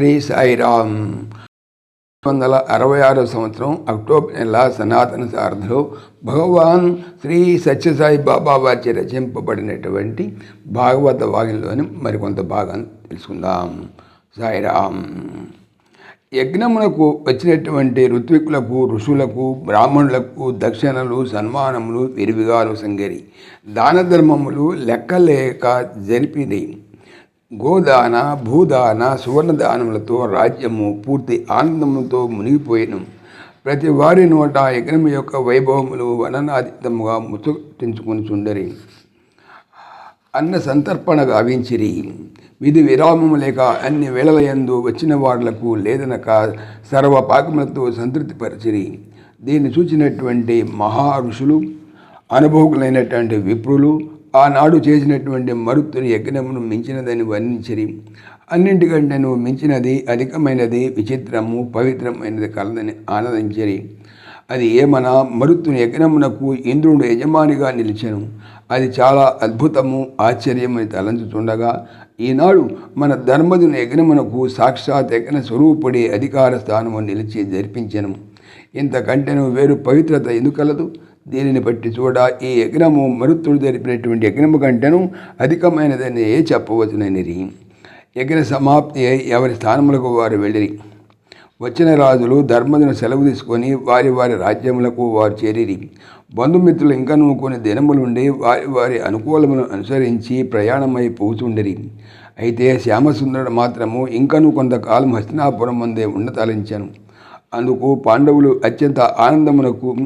శ్రీ సాయిరామ్ వందల అరవై ఆరో సంవత్సరం అక్టోబర్ నెల సనాతన సారథిలో భగవాన్ శ్రీ సత్యసాయి బాబా వారి రచింపబడినటువంటి భాగవత వాగిలోని మరికొంత భాగం తెలుసుకుందాం. సాయిరామ్ యజ్ఞమునకు వచ్చినటువంటి ఋత్వికులకు ఋషులకు బ్రాహ్మణులకు దక్షిణలు సన్మానములు విరివిగాలు సంగరి దాన ధర్మములు లెక్కలేక జరిపినాయి గోదాన భూదాన సువర్ణదానములతో రాజ్యము పూర్తి ఆనందముతో మునిగిపోయిను. ప్రతి వారి నోట యజ్ఞం యొక్క వైభవములు వననాతీతముగా ముచ్చటించుకుని చుండరి అన్న సంతర్పణ గావించిరి. విధి విరామము లేక అన్ని వేళలయందు వచ్చిన వాళ్ళకు లేదనక సర్వ పాకములతో సంతృప్తిపరిచిరి. దీన్ని చూచినటువంటి మహా ఋషులు అనుభవకులైనటువంటి విప్రులు ఆనాడు చేసినటువంటి మరుత్తుని యజ్ఞమును మించినదని వర్ణించిరి. నువ్వు మించినది అధికమైనది విచిత్రము పవిత్రమైనది కలదని ఆనందించరి. అది ఏమనా మరుత్తుని యజ్ఞమునకు ఇంద్రుడు యజమానిగా నిలిచెను. అది చాలా అద్భుతము ఆశ్చర్యమని తలంచుతుండగా ఈనాడు మన ధర్మదుని యజ్ఞమునకు సాక్షాత్ యజ్ఞ స్వరూపుడే అధికార స్థానము నిలిచి జరిపించను. ఇంతకంటేను వేరు పవిత్రత ఎందుకలదు? దీనిని బట్టి చూడ? ఈ యజ్ఞము మరుత్తుడు జరిపినటువంటి యజ్ఞము కంటేను అధికమైనదని చెప్పవచ్చునని చెప్పవచ్చుననిరి. యజ్ఞ సమాప్తి అయి ఎవరి స్థానములకు వారు వెళ్ళిరి. వచ్చిన రాజులు ధర్మదును సెలవు తీసుకొని వారి వారి రాజ్యములకు వారు చేరిరి. బంధుమిత్రులు ఇంకను కొన్ని దినములుండి వారి వారి అనుకూలమును అనుసరించి ప్రయాణమై పోతుండిరి. అయితే శ్యామసుందరుడు మాత్రము ఇంకను కొంతకాలం హస్తినాపురం ముందే ఉండతలించాను అందుకు పాండవులు అత్యంత ఆనందమునకు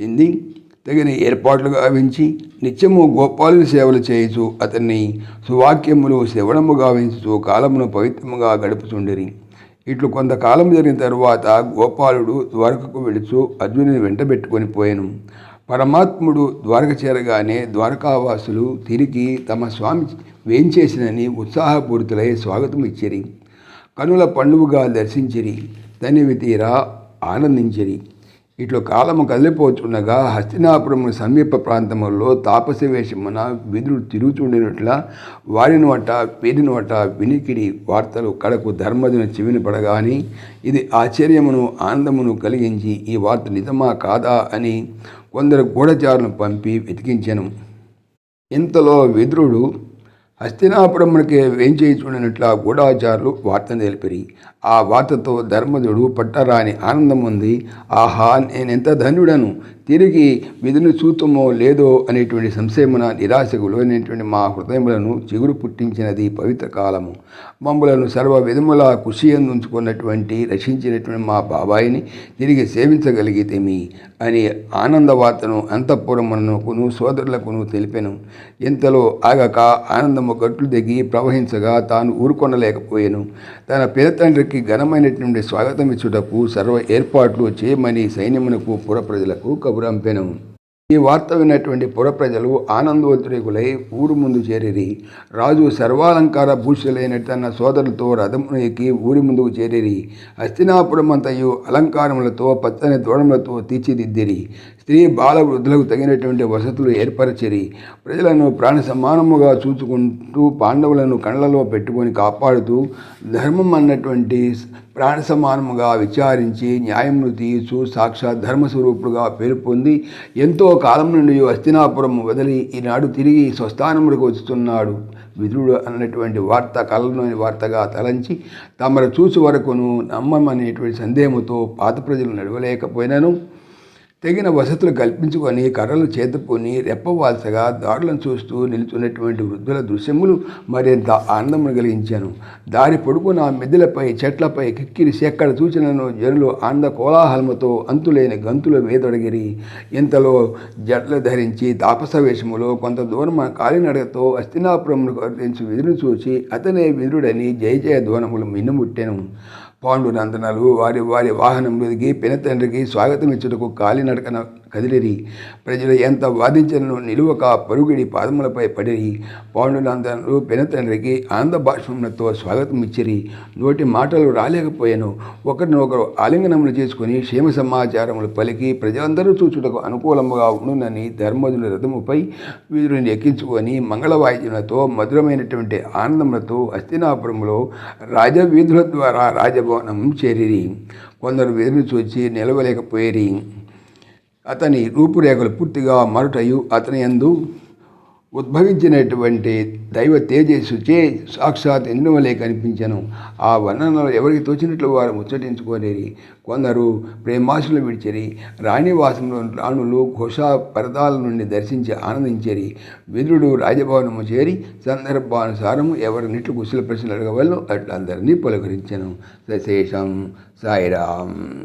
చెంది తగిన ఏర్పాట్లు గావించి నిత్యము గోపాలుని సేవలు చేయుచు అతన్ని సువాక్యములు శ్రవణము గావించుచు కాలమును పవిత్రముగా గడుపుచుండిరి. ఇట్లు కొంతకాలం జరిగిన తరువాత గోపాలుడు ద్వారకకు వెళుచు అర్జునుని వెంటబెట్టుకొని పోయాను. పరమాత్ముడు ద్వారక చేరగానే ద్వారకావాసులు తిరిగి తమ స్వామి వేంచేసినని ఉత్సాహపూరితులై స్వాగతం ఇచ్చిరి. కనుల పండుగగా దర్శించిరి. తనివి తీరా ఆనందించిరి. ఇట్లు కాలము కదిలిపోతుండగా హస్తినాపురము సమీప ప్రాంతములో తాపస వేషమున విధులు తిరుగుతుండినట్ల వారిని వట వీరిని వట వినికిడి వార్తలు కడకు ధర్మదిన చెవిని పడగాని ఇది ఆశ్చర్యమును ఆనందమును కలిగించి ఈ వార్త నిజమా కాదా అని కొందరు గూఢచారులను పంపి వెతికించెను. ఇంతలో విదురుడు హస్తినాపురమునకే వేంచేయి చూడనట్ల గూఢాచారులు వార్తను నిలిపిరి. ఆ వార్తతో ధర్మజుడు పట్టరాని ఆనందం ఉంది. ఆహా నేనెంత ధన్యుడను? తిరిగి విధుని చూతుమో లేదో అనేటువంటి సంశయమున నిరాశకు లోనైనటువంటి మా హృదయములను చిగురు పుట్టించినది పవిత్ర కాలము. మమ్ములను సర్వ విధముల కుషి ఉంచుకున్నటువంటి రక్షించినటువంటి మా బాబాయిని తిరిగి సేవించగలిగితేమి అని ఆనంద వార్తను అంతఃపురమునకును సోదరులకును తెలిపెను. ఇంతలో ఆగక ఆనందము గట్లు దిగి ప్రవహించగా తాను ఊరుకొనలేకపోయాను. తన పినతండ్రికి ఘనమైనటువంటి స్వాగతం ఇచ్చుటకు సర్వ ఏర్పాట్లు చేయమని సైన్యమునకు పురప్రజలకు కబురంపెను. ఈ వార్త విన్నటువంటి పురప్రజలు ఆనందోద్రేకులై ఊరు ముందు చేరిరి. రాజు సర్వాలంకార భూషులైన తన సోదరులతో రథమును ఎక్కి ఊరి ముందుకు చేరిరి. హస్తినాపురమంతయు అలంకారములతో పచ్చని తోడములతో తీర్చిదిద్దిరి. స్త్రీ బాల వృద్ధులకు తగినటువంటి వసతులు ఏర్పరచిరి. ప్రజలను ప్రాణ సమానముగా చూసుకుంటూ పాండవులను కళ్ళలో పెట్టుకొని కాపాడుతూ ధర్మం అన్నటువంటి ప్రాణ సమానముగా విచారించి న్యాయమును తీయచు సాక్షాత్ ధర్మస్వరూపుడుగా పేరు పొంది ఎంతో కాలం నుండి హస్తినాపురం వదిలి ఈనాడు తిరిగి స్వస్థానములకు వస్తున్నాడు. విధుడు అన్నటువంటి వార్త కళ్ళలోని వార్తగా తలంచి తమరు చూసి వరకును నమ్మమనేటువంటి సందేహముతో పాత ప్రజలు నడవలేకపోయినను. తగిన వసతులు కల్పించుకొని కర్రలు చేతపోని రెప్పవాల్సగా దారులను చూస్తూ నిలుచున్నటువంటి వృద్ధుల దృశ్యములు మరింత ఆనందమును కలిగించాను. దారి పొడుగున మిద్దెలపై చెట్లపై కిక్కిరిసి ఎక్కడ చూచినను జనులు ఆనంద కోలాహలముతో అంతులేని గంతులు వేదొడగిరి ఇంతలో జట్లు ధరించి తాపస వేషములో కొంత దూరం కాలినడకతో అస్తినాపురమును వర్తించి విధులు చూచి అతనే విధుడని జయ జయ ధ్వనములు మిన్నుముట్టెను. పాండునందనలు వారి వారి వాహనములు దిగి పినతండ్రికి స్వాగతం ఇచ్చుటకు కాలినడకన కదిలిరి. ప్రజలు ఎంత వాదించను నిలువక పరుగుడి పాదములపై పడిరి. పాండులందరూ పెనతండ్రికి ఆనంద భాషములతో స్వాగతం ఇచ్చిరి నోటి మాటలు రాలేకపోయాను. ఒకరినొకరు ఆలింగనములు చేసుకుని క్షేమ సమాచారములు పలికి ప్రజలందరూ చూచుటకు అనుకూలముగా ఉండునని ధర్మజుల రథముపై వీరుని ఎక్కించుకొని మంగళవాయిద్యములతో మధురమైనటువంటి ఆనందములతో హస్తినాపురంలో రాజవీధుల ద్వారా రాజభవనం చేరిరి. కొందరు వెదురు చూచి నిలవలేకపోయేరి. అతని రూపురేఖలు పూర్తిగా మరుటయు అతని యందు ఉద్భవించినటువంటి దైవ తేజస్సుచే సాక్షాత్ ఎన్నువలే కనిపించను. ఆ వర్ణనలు ఎవరికి తోచినట్లు వారు ముచ్చటించుకోలేరి. కొందరు ప్రేమాసులు విడిచిరి. రాణివాసంలో రాణులు ఘోషా పరదాల నుండి దర్శించి ఆనందించరి. విదురుడు రాజభవనము చేరి సందర్భానుసారము ఎవరినిట్లు కుశల ప్రశ్నలు అడగవల్లో అట్లందరినీ పలకరించను. సశేషం సాయిరాం